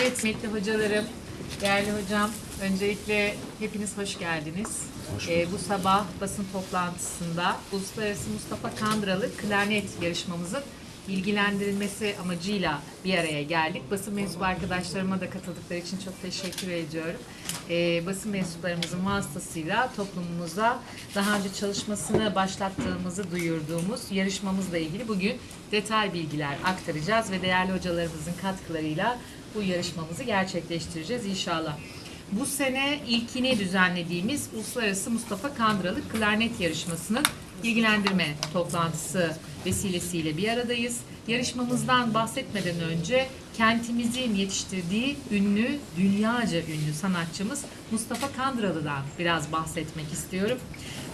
Evet kıymetli hocalarım, değerli hocam, öncelikle hepiniz hoş geldiniz. Ee, bu sabah basın toplantısında Uluslararası Mustafa Kandıralı klarnet yarışmamızın bilgilendirilmesi amacıyla bir araya geldik. Basın mensubu arkadaşlarıma da katıldıkları için çok teşekkür ediyorum. Ee, basın mensuplarımızın vasıtasıyla toplumumuza daha önce çalışmasını başlattığımızı duyurduğumuz yarışmamızla ilgili bugün detay bilgiler aktaracağız ve değerli hocalarımızın katkılarıyla bu yarışmamızı gerçekleştireceğiz inşallah. Bu sene ilkini düzenlediğimiz Uluslararası Mustafa Kandıralı Klarnet Yarışması'nın ilgilendirme toplantısı vesilesiyle bir aradayız. Yarışmamızdan bahsetmeden önce kentimizin yetiştirdiği ünlü, dünyaca ünlü sanatçımız Mustafa Kandıralı'dan biraz bahsetmek istiyorum.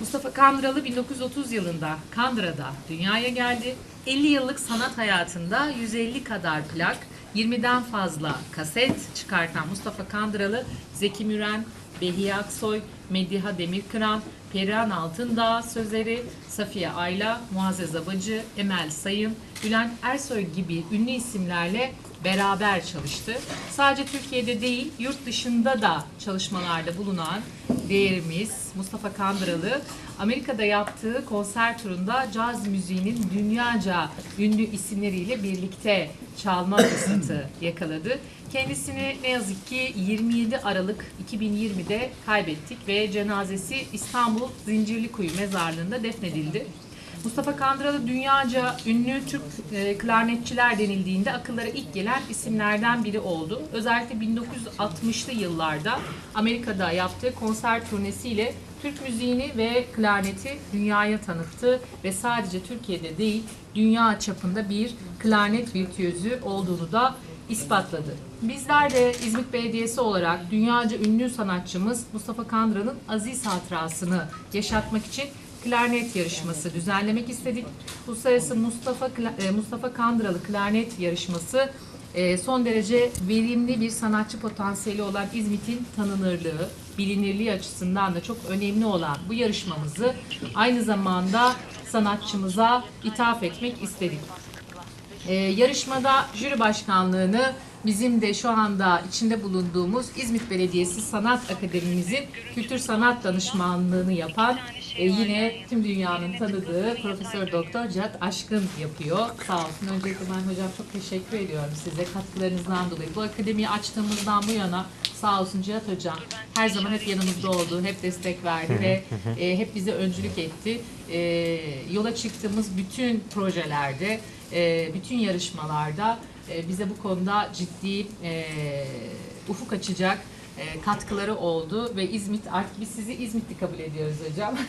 Mustafa Kandıralı 1930 yılında Kandıra'da dünyaya geldi. 50 yıllık sanat hayatında 150 kadar plak, 20'den fazla kaset çıkartan Mustafa Kandıralı, Zeki Müren, Behiye Aksoy, Mediha Demirkıran, Perihan Altındağ sözleri, Safiye Ayla, Muazzez Abacı, Emel Sayın, Bülent Ersoy gibi ünlü isimlerle beraber çalıştı. Sadece Türkiye'de değil, yurt dışında da çalışmalarda bulunan değerimiz Mustafa Kandıralı, Amerika'da yaptığı konser turunda caz müziğinin dünyaca ünlü isimleriyle birlikte çalma fırsatı yakaladı. Kendisini ne yazık ki 27 Aralık 2020'de kaybettik ve cenazesi İstanbul Zincirlikuyu mezarlığında defnedildi. Mustafa Kandıralı dünyaca ünlü Türk e, klarnetçiler denildiğinde akıllara ilk gelen isimlerden biri oldu. Özellikle 1960'lı yıllarda Amerika'da yaptığı konser turnesiyle Türk müziğini ve klarneti dünyaya tanıttı ve sadece Türkiye'de değil dünya çapında bir klarnet virtüözü olduğunu da ispatladı. Bizler de İzmit Belediyesi olarak dünyaca ünlü sanatçımız Mustafa Kandıralı'nın aziz hatırasını yaşatmak için klarnet yarışması düzenlemek istedik. Uluslararası Mustafa e, Mustafa Kandıralı klarnet yarışması e, son derece verimli bir sanatçı potansiyeli olan İzmit'in tanınırlığı, bilinirliği açısından da çok önemli olan bu yarışmamızı aynı zamanda sanatçımıza ithaf etmek istedik. Ee, yarışmada jüri başkanlığını bizim de şu anda içinde bulunduğumuz İzmit Belediyesi Sanat Akademimizin kültür sanat danışmanlığını yapan e, yine tüm dünyanın tanıdığı Profesör Doktor Cihat Aşkın yapıyor. Sağ olsun. Öncelikle ben hocam çok teşekkür ediyorum size katkılarınızdan dolayı. Bu akademiyi açtığımızdan bu yana sağ olsun Cihat Hocam her zaman hep yanımızda oldu, hep destek verdi ve e, hep bize öncülük etti. E, yola çıktığımız bütün projelerde e, bütün yarışmalarda e, bize bu konuda ciddi e, ufuk açacak e, katkıları oldu ve İzmit artık biz sizi İzmitli kabul ediyoruz hocam.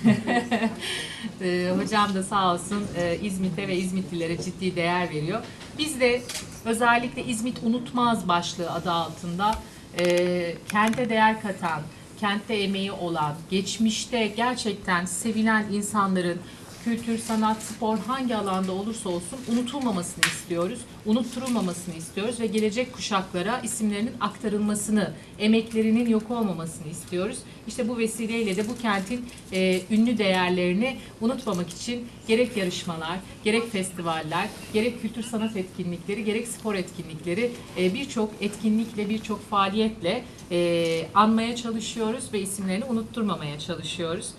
E, hocam da sağ olsun e, İzmit'e ve İzmitlilere ciddi değer veriyor. Biz de özellikle İzmit Unutmaz başlığı adı altında e, kente değer katan, kentte emeği olan, geçmişte gerçekten sevilen insanların kültür, sanat, spor hangi alanda olursa olsun unutulmamasını istiyoruz. Unutturulmamasını istiyoruz ve gelecek kuşaklara isimlerinin aktarılmasını, emeklerinin yok olmamasını istiyoruz. İşte bu vesileyle de bu kentin e, ünlü değerlerini unutmamak için gerek yarışmalar, gerek festivaller, gerek kültür sanat etkinlikleri, gerek spor etkinlikleri e, birçok etkinlikle, birçok faaliyetle e, anmaya çalışıyoruz ve isimlerini unutturmamaya çalışıyoruz.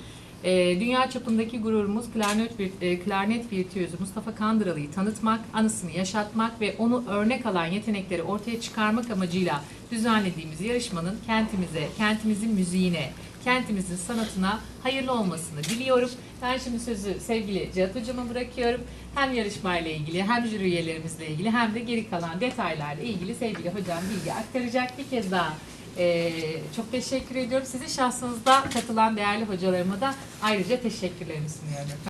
E, dünya çapındaki gururumuz klarnet, e, klarnet virtüözü Mustafa Kandıralı'yı tanıtmak, anısını yaşatmak ve onu örnek alan yetenekleri ortaya çıkarmak amacıyla düzenlediğimiz yarışmanın kentimize, kentimizin müziğine, kentimizin sanatına hayırlı olmasını diliyorum. Ben şimdi sözü sevgili Cihat Hocam'a bırakıyorum. Hem yarışmayla ilgili hem jüri üyelerimizle ilgili hem de geri kalan detaylarla ilgili sevgili hocam bilgi aktaracak. Bir kez daha ee, çok teşekkür ediyorum. Sizin şahsınızda katılan değerli hocalarıma da ayrıca teşekkürlerimi sunuyorum.